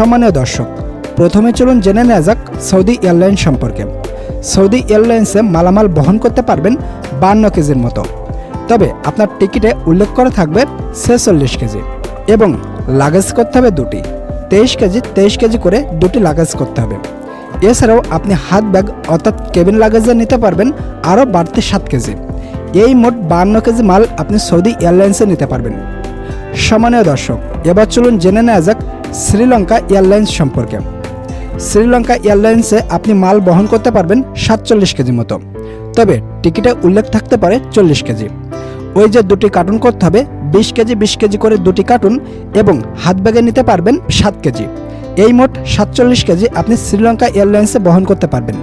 সম্মানীয় দর্শক, প্রথমে চলুন জেনে নেওয়া যাক সৌদি এয়ারলাইন সম্পর্কে। সৌদি এয়ারলাইন্সে মালামাল বহন করতে পারবেন বান্ন কেজির মতো। তবে আপনার টিকিটে উল্লেখ করা থাকবে ছেচল্লিশ কেজি এবং লাগেজ করতে হবে দুটি। তেইশ কেজি তেইশ কেজি করে দুটি লাগেজ করতে হবে। এছাড়াও আপনি হাত ব্যাগ অর্থাৎ কেবিন লাগেজে নিতে পারবেন আরও বাড়তি সাত কেজি। এই মোট বান্ন কেজি মাল আপনি সৌদি এয়ারলাইন্সে নিতে পারবেন। সম্মানীয় দর্শক, এবার চলুন জেনে নেওয়া যাক শ্রীলঙ্কা এয়ারলাইন্স সম্পর্কে। শ্রীলঙ্কা এয়ারলাইন্সে আপনি মাল বহন করতে পারবেন সাতচল্লিশ কেজি মতো। তবে টিকিটে উল্লেখ থাকতে পারে চল্লিশ কেজি। ওই যে দুটি কার্টুন করতে হবে, বিশ কেজি বিশ কেজি করে দুটি কার্টুন এবং হাত ব্যাগে নিতে পারবেন সাত কেজি। এই মোট সাতচল্লিশ কেজি আপনি শ্রীলঙ্কা এয়ারলাইন্সে বহন করতে পারবেন।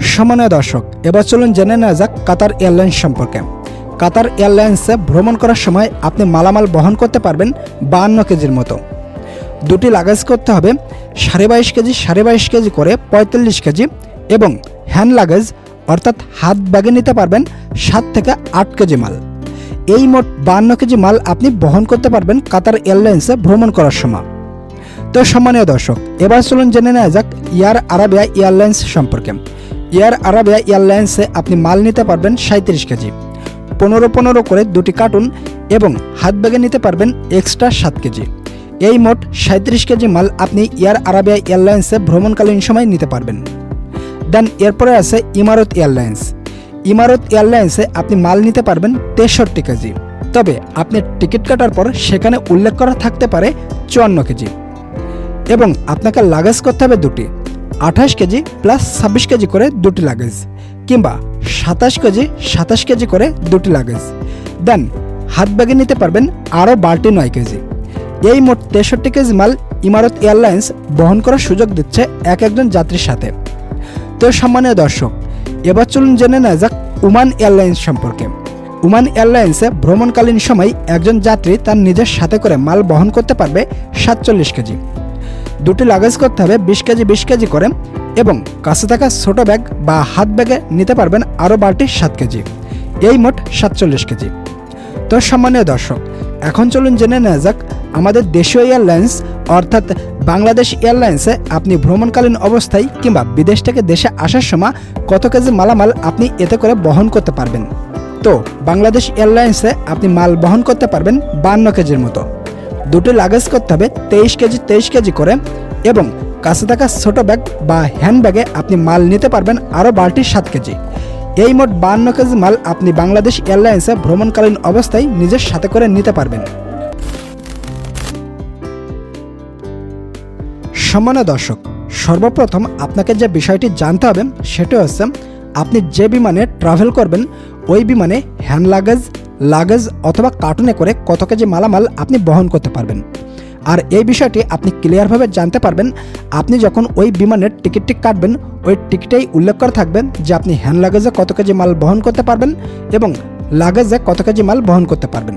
সম্মানীয় দর্শক, এবার চলুন জেনে নেওয়া যাক কাতার এয়ারলাইন্স সম্পর্কে। কাতার এয়ারলাইন্সে ভ্রমণ করার সময় আপনি মালামাল বহন করতে পারবেন বাহান্ন কেজির মতো। দুটি লাগেজ করতে হবে, সাড়ে বাইশ কেজি, সাড়ে বাইশ কেজি করে পঁয়তাল্লিশ কেজি এবং হ্যান্ড লাগেজ অর্থাৎ হাত ব্যাগে নিতে পারবেন সাত থেকে আট কেজি মাল। এই মোট বান্ন কেজি মাল আপনি বহন করতে পারবেন কাতার এয়ারলাইন্সে ভ্রমণ করার সময়। তো সম্মানীয় দর্শক, এবার চলুন জেনে নেওয়া যাক এয়ার আরাবিয়া এয়ারলাইন্স সম্পর্কে। এয়ার আরাবিয়া এয়ারলাইন্সে আপনি মাল নিতে পারবেন সাঁত্রিশ কেজি, পনেরো পনেরো করে দুটি কার্টুন এবং হাত ব্যাগে নিতে পারবেন এক্সট্রা সাত কেজি। এই মোট সাঁত্রিশ কেজি মাল আপনি এয়ার আরাবিয়া এয়ারলাইন্সে ভ্রমণকালীন সময় নিতে পারবেন। দেন এরপরে আছে ইমারত এয়ারলাইন্স। ইমারত এয়ারলাইন্সে আপনি মাল নিতে পারবেন তেষট্টি কেজি। তবে আপনি টিকিট কাটার পর সেখানে উল্লেখ করা থাকতে পারে চুয়ান্ন কেজি। এবং আপনাকে লাগেজ করতে হবে দুটি। আঠাশ কেজি প্লাস ছাব্বিশ কেজি করে দুটি লাগেজ কিংবা সাতাশ কেজি সাতাশ কেজি করে দুটি লাগেজ। দেন হাত ব্যাগে নিতে পারবেন আরও বারোটি নয় কেজি। এই মোট তেষট্টি কেজি মাল ইমারত এয়ারলাইন্স বহন করার সুযোগ দিচ্ছে এক একজন যাত্রীর সাথে। তো সম্মানীয় দর্শক, এবার চলুন জেনে নেওয়া যাক উমান এয়ারলাইন্স সম্পর্কে। উমান এয়ারলাইন্সে ভ্রমণকালীন সময় একজন যাত্রী তার নিজের সাথে করে মাল বহন করতে পারবে সাতচল্লিশ কেজি। দুটি লাগেজ করতে হবে, বিশ কেজি বিশ কেজি করে এবং কাছে থাকা ছোট ব্যাগ বা হাত ব্যাগে নিতে পারবেন আরও বারটি সাত কেজি। এই মোট সাতচল্লিশ কেজি। তো সম্মানীয় দর্শক এখন চলুন জেনে নেওয়া যাক, আমাদের দেশীয় এয়ারলাইন্স, অর্থাৎ বাংলাদেশ এয়ারলাইন্সে আপনি ভ্রমণকালীন অবস্থায় কিংবা বিদেশ থেকে দেশে আসার সময় কত কেজি মালামাল আপনি এতে করে বহন করতে পারবেন? তো, বাংলাদেশ এয়ারলাইন্সে আপনি মাল বহন করতে পারবেন বান্ন কেজির মতো। দুটি লাগেজ করতে হবে তেইশ কেজি তেইশ কেজি করে এবং কাছে থাকা ছোট ব্যাগ বা হ্যান্ড ব্যাগে আপনি মাল নিতে পারবেন আরও বারটি সাত কেজি। এই মোট বান্ন কেজি মাল আপনি বাংলাদেশ এয়ারলাইন্সে ভ্রমণকালীন অবস্থায় নিজের সাথে করে নিতে পারবেন। সম্মানীয় দর্শক, সর্বপ্রথম আপনাকে যে বিষয়টি জানতে হবে, সেটি হচ্ছে আপনি যে বিমানে ট্রাভেল করবেন, ওই বিমানে হ্যান্ড লাগেজ লাগেজ অথবা কার্টুনে করে কত কেজি মালামাল আপনি বহন করতে পারবেন। আর এই বিষয়টি আপনি ক্লিয়ারভাবে জানতে পারবেন। আপনি যখন ওই বিমানের টিকিটটি কাটবেন, ওই টিকিটেই উল্লেখ করা থাকবে যে আপনি হ্যান্ড লাগেজে কত কেজি মাল বহন করতে পারবেন এবং লাগেজে কত কেজি মাল বহন করতে পারবেন।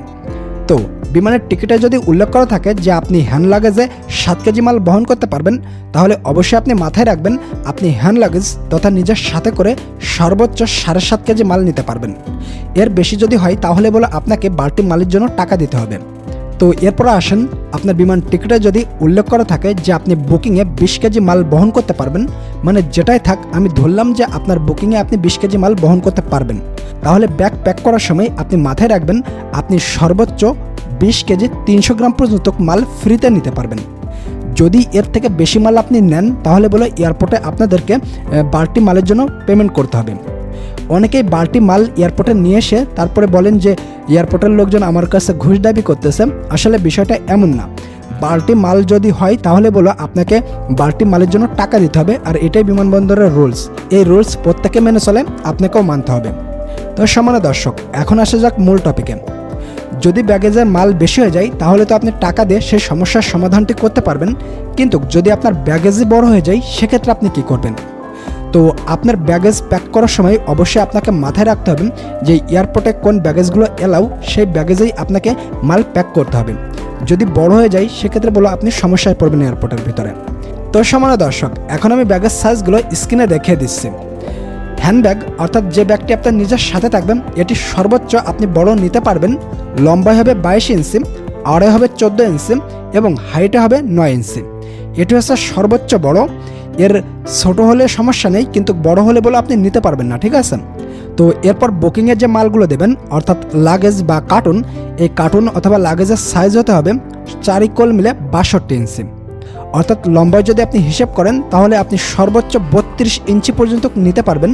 তো বিমানের টিকিটে যদি উল্লেখ করা থাকে যে আপনি হ্যান্ড লাগেজে সাত কেজি মাল বহন করতে পারবেন, তাহলে অবশ্যই আপনি মাথায় রাখবেন আপনি হ্যান্ড লাগেজ তথা নিজের সাথে করে সর্বোচ্চ সাড়ে সাত কেজি মাল নিতে পারবেন। এর বেশি যদি হয়, তাহলে বলে আপনাকে বাড়তি মালের জন্য টাকা দিতে হবে। তো এরপর আসেন আপনার বিমান টিকিটে যদি উল্লেখ করা থাকে যে আপনি বুকিংয়ে বিশ কেজি মাল বহন করতে পারবেন মানে যেটাই থাক, আমি ধরলাম যে আপনার বুকিংয়ে আপনি বিশ কেজি মাল বহন করতে পারবেন। তাহলে ব্যাগ প্যাক করার সময় আপনি মাথায় রাখবেন, আপনি সর্বোচ্চ বিশ কেজি তিনশো গ্রাম পর্যন্ত মাল ফ্রিতে নিতে পারবেন। যদি এর থেকে বেশি মাল আপনি নেন, তাহলে বলে এয়ারপোর্টে আপনাদেরকে বাড়তি মালের জন্য পেমেন্ট করতে হবে। অনেকেই বালতি মাল এয়ারপোর্টে নিয়ে এসে তারপরে বলেন যে, এয়ারপোর্টের লোকজন আমার কাছে ঘুষ দাবি করতেছে। আসলে বিষয়টা এমন না। বালতি মাল যদি হয়, তাহলে বলো আপনাকে বালতি মালের জন্য টাকা দিতে হবে আর এটাই বিমানবন্দরের রুলস। এই রুলস প্রত্যেকে মেনে চলে, আপনাকেও মানতে হবে। তো সমানে দর্শক, এখন আসা যাক মূল টপিকে। যদি ব্যাগেজের মাল বেশি হয়ে যায়, তাহলে তো আপনি টাকা দিয়ে সেই সমস্যার সমাধানটি করতে পারবেন। কিন্তু যদি আপনার ব্যাগেজই বড় হয়ে যায়, সেক্ষেত্রে আপনি কি করবেন? তো আপনার ব্যাগেজ প্যাক করার সময় অবশ্যই আপনাকে মাথায় রাখতে হবে যে এয়ারপোর্টে কোন ব্যাগেজগুলো এলাও সেই ব্যাগেজেই আপনাকে মাল প্যাক করতে হবে। যদি বড় হয়ে যায়, সেক্ষেত্রে বলো আপনি সমস্যায় পড়বেন এয়ারপোর্টের ভিতরে। তো সমানে দর্শক, এখন আমি ব্যাগের সাইজগুলো স্ক্রিনে দেখিয়ে দিচ্ছি। হ্যান্ডব্যাগ অর্থাৎ যে ব্যাগটি আপনার নিজের সাথে থাকবেন এটি সর্বোচ্চ আপনি বড় নিতে পারবেন। লম্বায় হবে বাইশ ইঞ্চি, আড়াই হবে চোদ্দ ইঞ্চি এবং হাইটে হবে নয় ইঞ্চি। এটি হচ্ছে সর্বোচ্চ বড়। এর ছোট হলে সমস্যা নেই, কিন্তু বড় হলে বলে আপনি নিতে পারবেন না, ঠিক আছে? তো এরপর বুকিংয়ের যে মালগুলো দেবেন, অর্থাৎ লাগেজ বা কার্টুন এই কার্টুন অথবা লাগেজের সাইজ হতে হবে চারিকোল মিলে বাষট্টি ইঞ্চি অর্থাৎ লম্বায় যদি আপনি হিসেব করেন, তাহলে আপনি সর্বোচ্চ বত্রিশ ইঞ্চি পর্যন্ত নিতে পারবেন।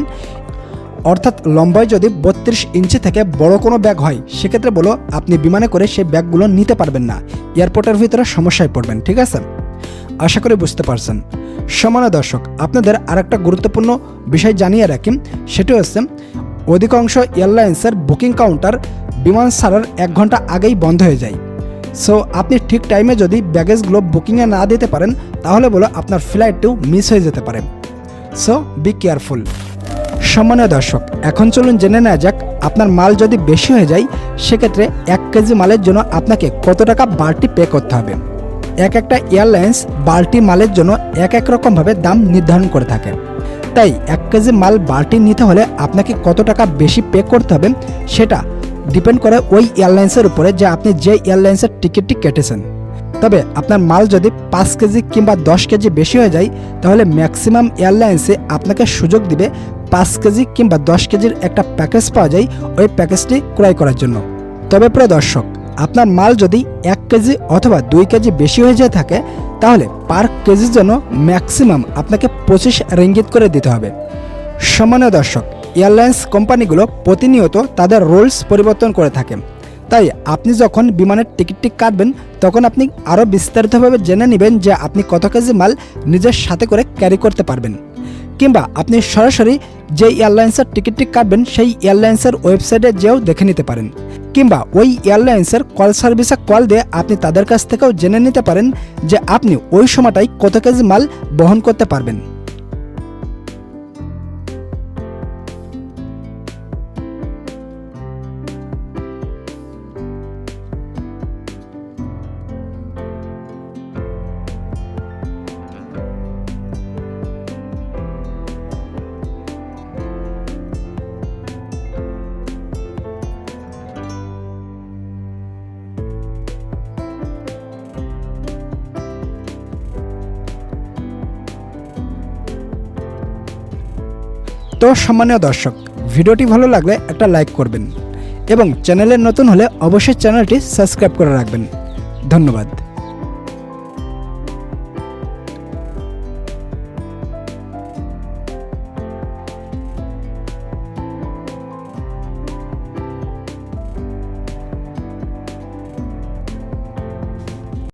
অর্থাৎ লম্বায় যদি বত্রিশ ইঞ্চি থেকে বড় কোনো ব্যাগ হয়, সেক্ষেত্রে বলো আপনি বিমানে করে সেই ব্যাগগুলো নিতে পারবেন না। এয়ারপোর্টের ভিতরে সমস্যায় পড়বেন, ঠিক আছে? আশা করি বুঝতে পারছেন। সমান দর্শক, আপনাদের আরেকটা গুরুত্বপূর্ণ বিষয় জানিয়ে রাখি, সেটি হচ্ছে অধিকাংশ এয়ারলাইন্সের বুকিং কাউন্টার বিমান ছাড়ার এক ঘণ্টা আগেই বন্ধ হয়ে যায়। সো আপনি ঠিক টাইমে যদি ব্যাগেজগুলো বুকিংয়ে না দিতে পারেন, তাহলে বলো আপনার ফ্লাইটটিও মিস হয়ে যেতে পারে। সো বি কেয়ারফুল সম্মানীয় দর্শক, এখন চলুন জেনে নেওয়া যাক, আপনার মাল যদি বেশি হয়ে যায়, সেক্ষেত্রে এক কেজি মালের জন্য আপনাকে কত টাকা বাড়তি পে করতে হবে? এক একটা এয়ারলাইন্স বাল্টি মালের জন্য এক এক রকমভাবে দাম নির্ধারণ করে থাকে। তাই এক কেজি মাল বাল্টি নিতে হলে আপনাকে কত টাকা বেশি পে করতে হবে সেটা ডিপেন্ড করে ওই এয়ারলাইন্সের উপরে যে আপনি যে এয়ারলাইন্সের টিকিটটি কেটেছেন। তবে আপনার মাল যদি পাঁচ কেজি কিংবা দশ কেজি বেশি হয়ে যায়, তাহলে ম্যাক্সিমাম এয়ারলাইন্সে আপনাকে সুযোগ দিবে পাঁচ কেজি কিংবা দশ কেজির একটা প্যাকেজ পাওয়া যায় ওই প্যাকেজটি ক্রয় করার জন্য। তবে প্রিয় দর্শক আপনার মাল যদি এক কেজি অথবা দুই কেজি বেশি হয়ে যেয়ে থাকে, তাহলে পার কেজির জন্য ম্যাক্সিমাম আপনাকে পঁচিশ রিঙ্গিত করে দিতে হবে। সম্মানীয় দর্শক, এয়ারলাইন্স কোম্পানিগুলো প্রতিনিয়ত তাদের রুলস পরিবর্তন করে থাকে। তাই আপনি যখন বিমানের টিকিটটি কাটবেন, তখন আপনি আরও বিস্তারিতভাবে জেনে নেবেন যে আপনি কত কেজি মাল নিজের সাথে করে ক্যারি করতে পারবেন। কিংবা আপনি সরাসরি যে এয়ারলাইন্সের টিকিটটি কাটবেন, সেই এয়ারলাইন্সের ওয়েবসাইটে যেও দেখে নিতে পারেন। কিংবা ওই এয়ারলাইন্সের কল সার্ভিসে কল দিয়ে আপনি তাদের কাছ থেকেও জেনে নিতে পারেন যে আপনি ওই সময়টাই কত কেজি মাল বহন করতে পারবেন। তো সম্মানীয় দর্শক, ভিডিওটি ভালো লাগলে একটা লাইক করবেন এবং চ্যানেলে নতুন হলে অবশ্যই চ্যানেলটি সাবস্ক্রাইব করে রাখবেন। ধন্যবাদ।